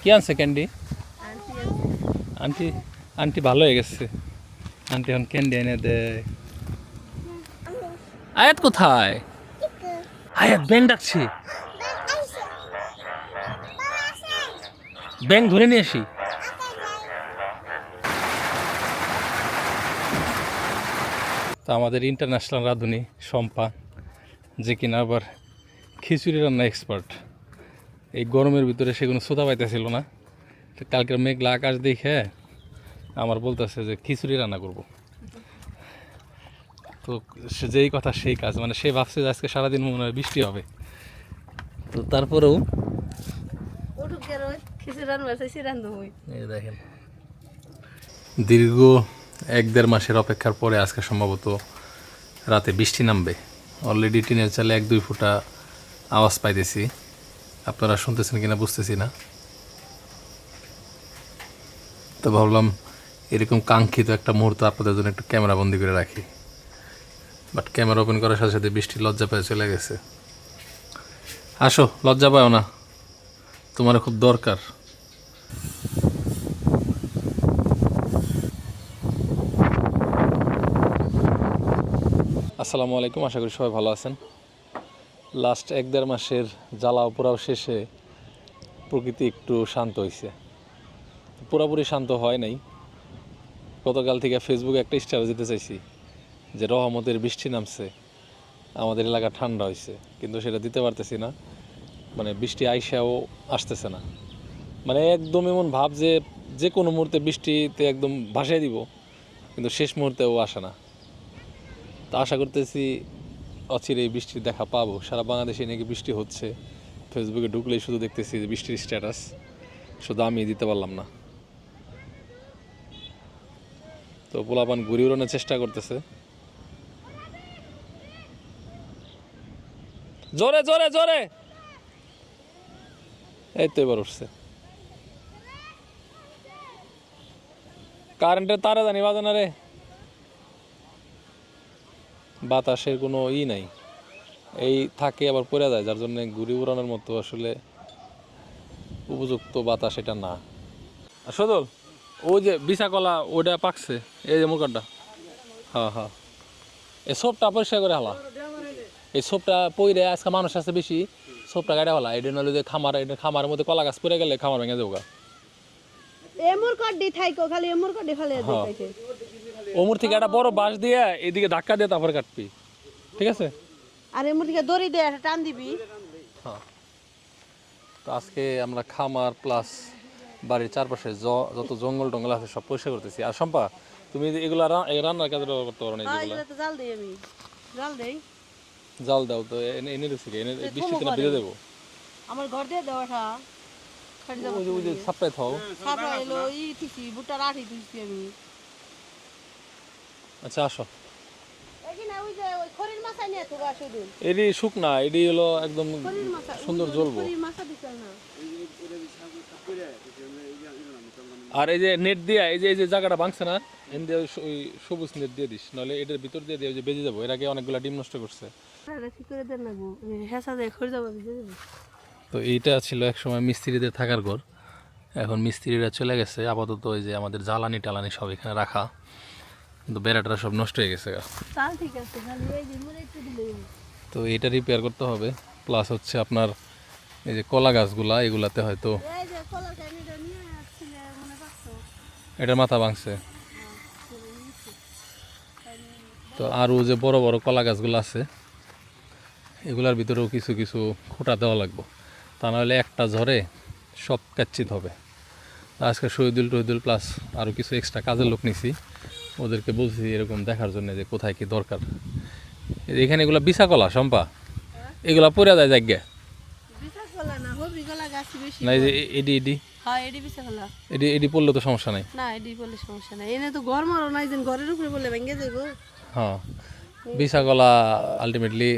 কি আনছে candy? Aunty aunty ভালো হয়ে গেছে। আন্টি এখন ক্যান্ডি এনে দেয়। আয়াত কোথায়? আয়াত ব্যাং ডাকছি। ব্যাং ধরে নিয়ে আসি। তা আমাদের ইন্টারন্যাশনাল রাঁধুনি, শম্পা, যে কিনা আবার খিচুড়ি রান্না এক্সপার্ট এই গরমের ভিতরে সে কোনো সোতা পাইতেছিল না। কালকের মেঘলা আকাশ দেখে আমার বলতেছে যে খিচুড়ি রান্না করব। তো সে যেই কথা সেই কাজ মানে সে ভাবছে যে আজকে সারাদিন মনে হয় বৃষ্টি হবে। তো তারপরেও দেখেন দীর্ঘ এক দেড় মাসের অপেক্ষার পরে আজকে সম্ভবত রাতে বৃষ্টি নামবে। অলরেডি টিনের চালে এক দুই ফুটা আওয়াজ পাইতেছি। আপনারা শুনতেছেন কিনা বুঝতেছি না। তো ভাবলাম এরকম কাঙ্ক্ষিত একটা মুহূর্ত আপনাদের জন্য একটু ক্যামেরা বন্দি করে রাখি। বাট ক্যামেরা ওপেন করার সাথে সাথে বৃষ্টি লজ্জা পেয়ে চলে গেছে। আসো, লজ্জা পাও না। তোমার খুব দরকার। আসসালামু আলাইকুম, আশা করি সবাই ভালো আছেন। লাস্ট এক দেড় মাসের জ্বালা পোড়াও শেষে প্রকৃতি একটু শান্ত হয়েছে পুরোপুরি শান্ত হয় নাই। গতকাল থেকে ফেসবুকে একটা স্টার দিতে চাইছি যে রহমতের বৃষ্টি নামছে, আমাদের এলাকা ঠান্ডা হয়েছে কিন্তু সেটা দিতে পারতেছি না। মানে বৃষ্টি আইসাও আসতেছে না। মানে একদম এমন ভাব যে যে কোনো মুহূর্তে বৃষ্টিতে একদম ভাসাই দিব, কিন্তু শেষ মুহূর্তেও আসে না। তা আশা করতেছি অচিরে এই বৃষ্টির দেখা পাবো। সারা বাংলাদেশে নাকি বৃষ্টি হচ্ছে। ফেসবুকে ঢুকলেই শুধু দেখতেছি যে বৃষ্টির স্ট্যাটাস শুধু আমি দিতে পারলাম না। তো পোলাপান ঘুরি উড়ানোর চেষ্টা করতেছে। জোরে জোরে জোরে! এই তো এবার উঠছে। কারেন্টের তারে জানি বাজে না রে। বাতাসের কোনো ই নাই। এই থাকে আবার পড়ে যায় যার জন্য ঘুরি উড়ানোর মতো আসলে উপযুক্ত বাতাস এটা না। সদল ওই যে বিশা কলা ওটা পাকছে এই যে মুরগাটা হ্যাঁ হ্যাঁ এই সবটা পরিষ্কার করে হালা এই সবটা পইরে আজকে মানুষ আছে বেশি সবটা গাড়ি হলা এটা নলে যে খামার এটা খামারের মধ্যে কলা গাছ পড়ে গেলে খামার ভেঙে যাব। এমুর কড্ডি থাইকো খালি এমুর কড্ডি ফেলে। দিতে ওমর থেকে একটা বড় বাঁশ দিয়ে এদিকে ধাক্কা দিয়ে তারপরে কাটবি। ঠিক আছে? আর এমুর থেকে দড়ি দিয়ে একটা টান দিবি। হ্যাঁ। তো আজকে আমরা খামার প্লাস বাড়ির চারপাশে যত জঙ্গল টঙ্গল আছে সব পরিষ্কার করতেছি। আর সম্পা তুমি এগুলো রান্নার কাজে ব্যবহার করতে পারো না হ্যাঁ এগুলো জাল দিই আমি। জাল দেই। জাল দাও তো এনে এনে দিচ্ছি এনে বৃষ্টিতে না ভিজে দেবো। আমার ঘর দিয়ে খালি যাব ওই যে ওই যে সাপ্লাই থাও। সাপড়া এলো ই থিছি বুটটা রাঠি দিছি আমি। আচ্ছা আসো। এডি শুকনা এডি হলো একদম সুন্দর জ্বলবো। আর এই যে নেট দিয়া এই যে এই যে জায়গাটা ভাঙছে না এন দিয়ে ওই সবুজ নেট দিয়ে দিস নাহলে এটার ভিতর দিয়ে দিয়ে ওই যে বেজে যাব। এর আগে অনেকগুলা ডিম নষ্ট করছে। তো এইটা ছিল এক সময় মিস্ত্রিদের থাকার ঘর। এখন মিস্ত্রিরা চলে গেছে আপাতত ওই যে আমাদের জ্বালানি টালানি সব এখানে রাখা। কিন্তু বেড়াটা সব নষ্ট হয়ে গেছে গা। চাল ঠিক আছে খালি এই যে মুড়ে একটু দিলে তো এটা রিপেয়ার করতে হবে প্লাস হচ্ছে আপনার এই যে কলা গাছগুলা এগুলাতে হয়তো এটার মাথা ভাঙছে। তো আরও যে বড় বড় কলা গাছগুলো আছে এগুলার ভিতরেও কিছু কিছু খোঁটা দেওয়া লাগবে। তা নাহলে একটা ঝড়ে সব কাচ্ছিত হবে। আজকে শহীদুল টহিদুল প্লাস আরও কিছু এক্সট্রা কাজের লোক নিছি। ওদেরকে বলছি এরকম দেখার জন্য যে কোথায় কি দরকার। এখানে এগুলো বিশা কলা সম্পা এগুলা পড়ে যায় জায়গা না এই যে এডি এডি। হ্যাঁ এডি এডি পড়লে তো সমস্যা নাই। না এডি বলে সমস্যা নাই। এনে তো ঘর মারো নাই যেন ঘরের উপরে বলে ভেঙে যাব হ্যাঁ কলা আলটিমেটলি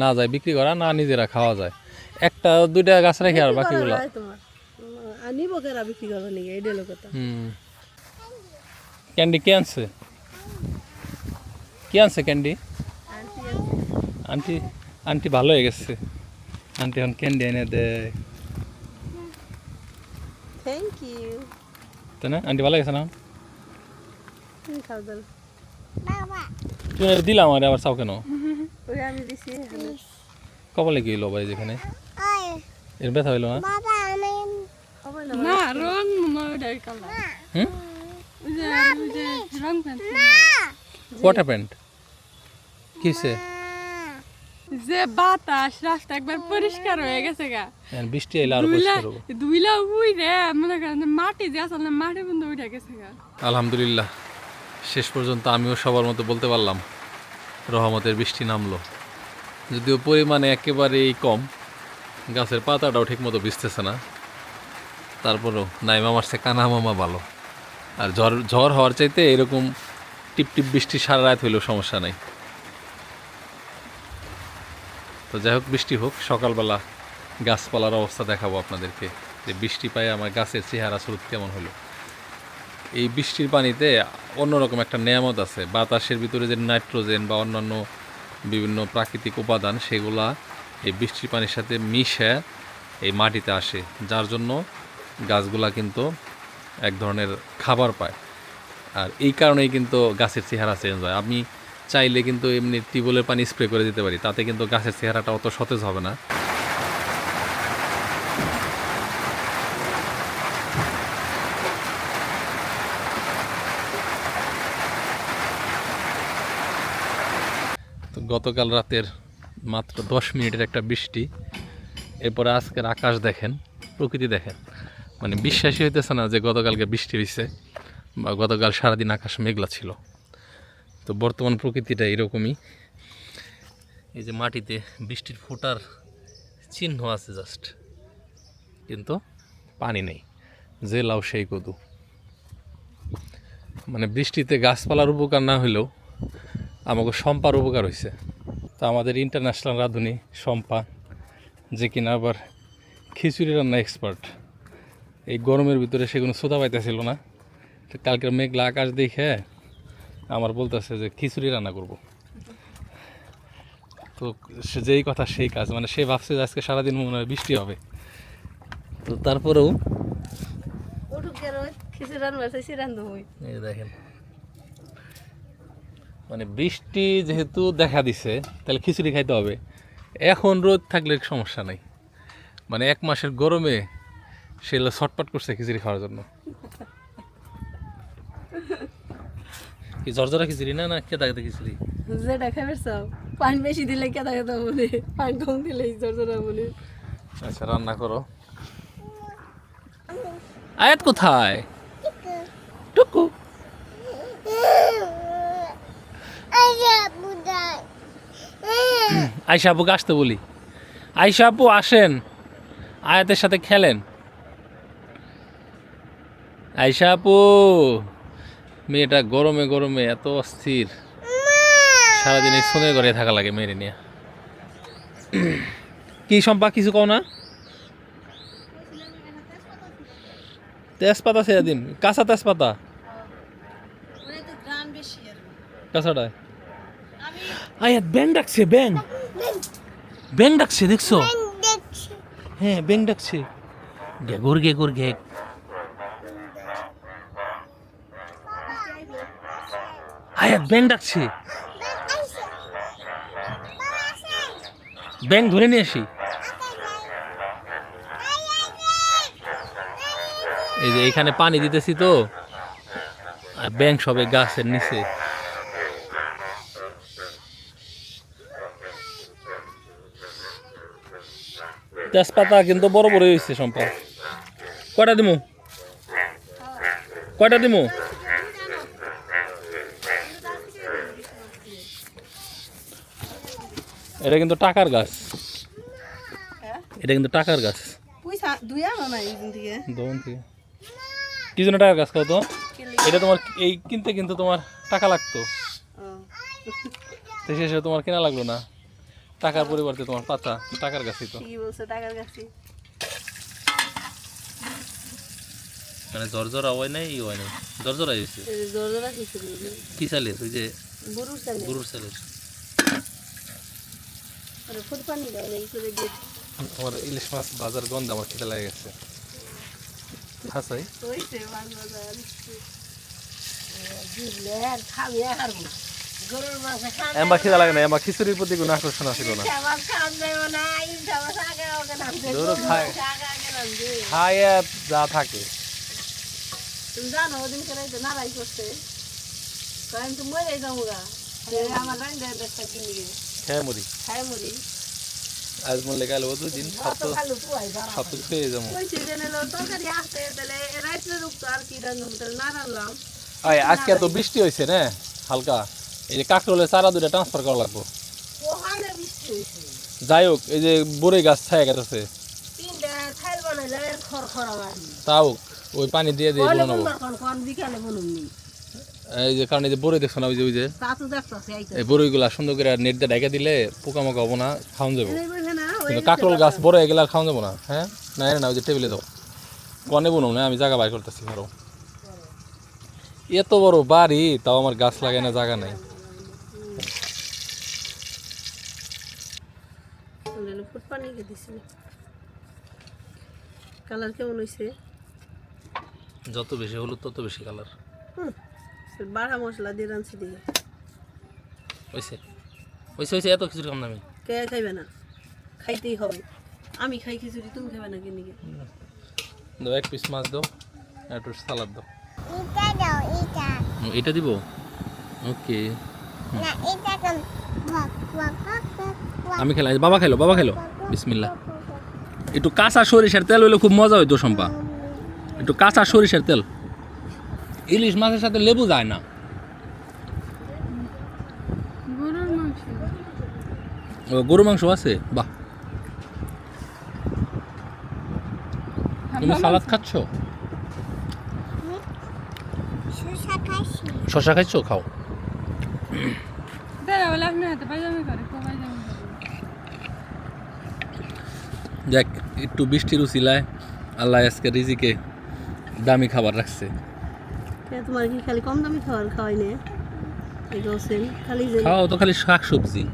না যায় বিক্রি করা না নিজেরা খাওয়া যায়। একটা দুইটা গাছ রেখে আর বাকিগুলো। হয় কেরা বিক্রি করো হুম। ক্যান্ডি কে আনছে? কে আনছে ক্যান্ডি? আন্টি আন্টি ভালো হয়ে গেছে। আন্টি এখন ক্যান্ডি এনে দেয়। থ্যাংক ইউ তাই না? আন্টি ভালো গেছে না? তুমি দিলাম আর আবার চাও কেন? ওই আমি দিছি কপালে কি ভাই যেখানে। এর ব্যথা হইল না? না রং হুম ওই যে প্যান্ট কোয়াটার প্যান্ট বাতাস রাস্তা একবার পরিষ্কার হয়ে গেছে গা। বৃষ্টি এলে আরও পরিষ্কার হব। দুইলা উই রে মনে করেন মাটি যে আসলে না মাটি বন্ধ উঠে গেছে গা। আলহামদুলিল্লাহ শেষ পর্যন্ত আমিও সবার মতো বলতে পারলাম রহমতের বৃষ্টি নামলো। যদিও পরিমাণে একেবারেই কম গাছের পাতাটাও ঠিক মতো ভিজতেছে না। তারপরেও নাইমা মারছে কানা মামা ভালো। আর ঝড় ঝড় হওয়ার চাইতে এরকম টিপ টিপ বৃষ্টি সারা রাত হইলেও সমস্যা নাই। তো যাই হোক, বৃষ্টি হোক, সকালবেলা গাছপালার অবস্থা দেখাবো আপনাদেরকে, যে বৃষ্টি পায়ে আমার গাছের চেহারা স্রোত কেমন হলো। এই বৃষ্টির পানিতে অন্যরকম একটা নেয়ামত আছে, বাতাসের ভিতরে যে নাইট্রোজেন বা অন্যান্য বিভিন্ন প্রাকৃতিক উপাদান, সেগুলা এই বৃষ্টির পানির সাথে মিশে এই মাটিতে আসে। যার জন্য গাছগুলা কিন্তু এক ধরনের খাবার পায়। আর এই কারণেই কিন্তু গাছের চেহারা চেঞ্জ হয়। আমি চাইলে কিন্তু এমনি টিউবওয়েলের পানি স্প্রে করে দিতে পারি, তাতে কিন্তু গাছের চেহারাটা অত সতেজ হবে না। গতকাল রাতের মাত্র দশ মিনিটের একটা বৃষ্টি, এরপরে আজকের আকাশ দেখেন, প্রকৃতি দেখেন। মানে বিশ্বাসই হইতেছে না যে গতকালকে বৃষ্টি হয়েছে বা গতকাল সারাদিন আকাশ মেঘলা ছিল। তো বর্তমান প্রকৃতিটা এরকমই। এই যে মাটিতে বৃষ্টির ফোটার চিহ্ন আছে জাস্ট। কিন্তু পানি নেই। যে লাউ সেই কদু। মানে বৃষ্টিতে গাছপালার উপকার না হলেও আমাকে সম্পার উপকার হয়েছে তা আমাদের ইন্টারন্যাশনাল রাঁধুনি সম্পা যে কিনা আবার খিচুড়ি রান্না এক্সপার্ট এই গরমের ভিতরে সেগুলো সোদা পাইতেছিল না। তো কালকের মেঘলা আকাশ দেখে আমার বলতেছে যে খিচুড়ি রান্না করব। তো সে যেই কথা সেই কাজ মানে সে ভাবছে যে আজকে সারাদিন মনে হয় বৃষ্টি হবে। তো তারপরেও কেন? দেখেন। মানে বৃষ্টি যেহেতু দেখা দিছে তাহলে খিচুড়ি খাইতে হবে। এখন রোদ থাকলে সমস্যা নাই। মানে এক মাসের গরমে সে হলো ছটপট করছে খিচুড়ি খাওয়ার জন্য। কি জর্জরা খিচুড়ি না না কেদা কেদা খিচুড়ি? যেটা খাবার চাও পানি বেশি দিলে কেদা কেদা বলে পানি কম দিলে জর্জরা বলে। আচ্ছা রান্না করো। আয়াত কোথায়? টুকু। আয়সা আপুকে আসতে বলি। আয়সা আপু আসেন আয়াতের সাথে খেলেন। আয়সা আপু, মেয়েটা গরমে গরমে এত অস্থির। সারাদিন এই সোনের ঘরে থাকা লাগে মেয়েরে নিয়ে। কি সম্পা কিছু কও না? তেজপাতা ছেড়ে দিন। কাঁচা তেজপাতা? কাঁচাটায়? আয়াত ব্যাং ডাকছে ব্যাং ব্যাং ডাকছে, দেখছ? হ্যাঁ ব্যাং ডাকছে। গেগুর গেগুর ঘেক ব্যাং ডাকছে। ব্যাং ধরে নিয়ে আসি। এই যে এখানে পানি দিতেছি তো। আর ব্যাং সবে গাছের নিচে। তেজপাতা কিন্তু বড় বড় হয়েছে সম্পা কয়টা দিমু? কয়টা দিমু? এটা কিন্তু টাকার গাছ। এটা কিন্তু টাকার গাছ। দোকান থেকে। কি জন্য টাকার গাছ কত এটা তোমার এই কিনতে কিন্তু তোমার টাকা লাগতো। তো শেষে তোমার কেনা লাগল না। টাকার পরিবর্তে তোমার পাতা টাকার গাছই তো। টাকার মানে জর্জরা হয় নাই ই হয় নাই। জর্জরা হয়েছে। কি চালের? ওই যে গরুর চালে গরুর চালের আরে ফুট পানি দাও না এই করে দিয়ে আমার ইলিশ মাছ বাজার গন্ধ আমার খেতে লেগে গেছে। হাসাই? খিদা লাগে না। এমবা খিচুড়ির প্রতি কোনো আকর্ষণ না খায়। যা থাকে। তুমি জানো ওদিন করে নারাই করছে। কয় আমি তো মরে যাব গা। আমার কিনে খেয়ে মরি খাই মরি আজ মরলে কাল ও দুদিন পুয়াই যারা খেয়ে যাব। আজকে তো বৃষ্টি হয়েছে না হালকা। এই যে কাকরোলে চারা দুটা ট্রান্সফার করা লাগবো। যাই হোক এই যে বড়ই গাছ ছায়া গেছে বাড়ি। তাও ওই পানি দিয়ে দিয়ে বানাবো। এই যে কারণ এই যে বড়ই দেখছ না ওই যে ওই যে এই বড়ইগুলা সুন্দর করে নেট দিয়ে ঢাকা দিলে পোকামাকা হব না খাওয়ান যাব। কিন্তু কাকরোল গাছ বড় হয়ে গেলে আর খাওয়ান যাব না হ্যাঁ? না না ওই যে টেবিলে দাও। কনে বনো না আমি জায়গা বাই করতেছি ধরো। এত বড় বাড়ি তাও আমার গাছ লাগাই না জায়গা নাই। কালার কেমন হইছে? যত বেশি হলুদ তত বেশি কালার। বাড়া মশলা দিয়ে রাঁধছি দিয়ে। হয়েছে হয়েছে হয়েছে এত কিছু কম দামি কে খাইবে না? খাইতেই হবে। আমি খাই খিচুড়ি তুমি খাবে না কিনে দাও এক পিস মাছ দাও আর একটু সালাদ দাও। এটা দাও এটা। এটা দিব? ওকে। না এটা কাম আমি খেলাই বাবা খাইলো বাবা খাইলো। বিসমিল্লা একটু কাঁচা সরিষার তেল হইলে খুব মজা হইতো সম্পা একটু কাঁচা সরিষার তেল। ইলিশ মাছের সাথে লেবু যায় না। ও, গরু মাংস আছে? বাহ। তুমি সালাদ খাচ্ছ? শশা খাইছো খাও। দেখ একটু বৃষ্টির উচিলায় আল্লাহ আজকে রিজিকে দামি খাবার রাখছে। তোমার কি খালি কম দামি খাবার খাওয়াই নে? এই খালি খাও তো খালি শাক সবজি।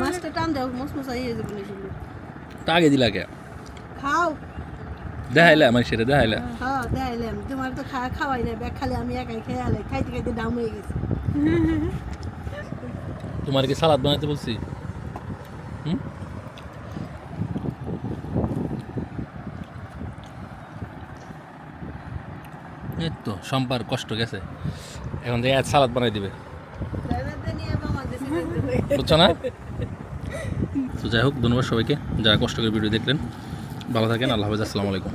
মাছটা টান দাও মস হয়ে যাবে দিলা কে? খাও। দেখাইলে আমার সেটা দেখাইলে। হ্যাঁ দেখাইলাম তোমার তো খা খাওয়াই না ব্যাগ খালি আমি একাই খেয়ে আলাই খাইতে খাইতে দাম হয়ে গেছে। তোমার কি সালাদ বানাইতে বলছি? হুম? এই তো সম্পার কষ্ট গেছে। এখন যে এক সালাদ বানাই দিবে। বুঝছ না? তো যাই হোক, ধন্যবাদ সবাইকে, যারা কষ্ট করে ভিডিও দেখলেন। ভালো থাকেন, আল্লাহ হাফেজ, আসসালামু আলাইকুম।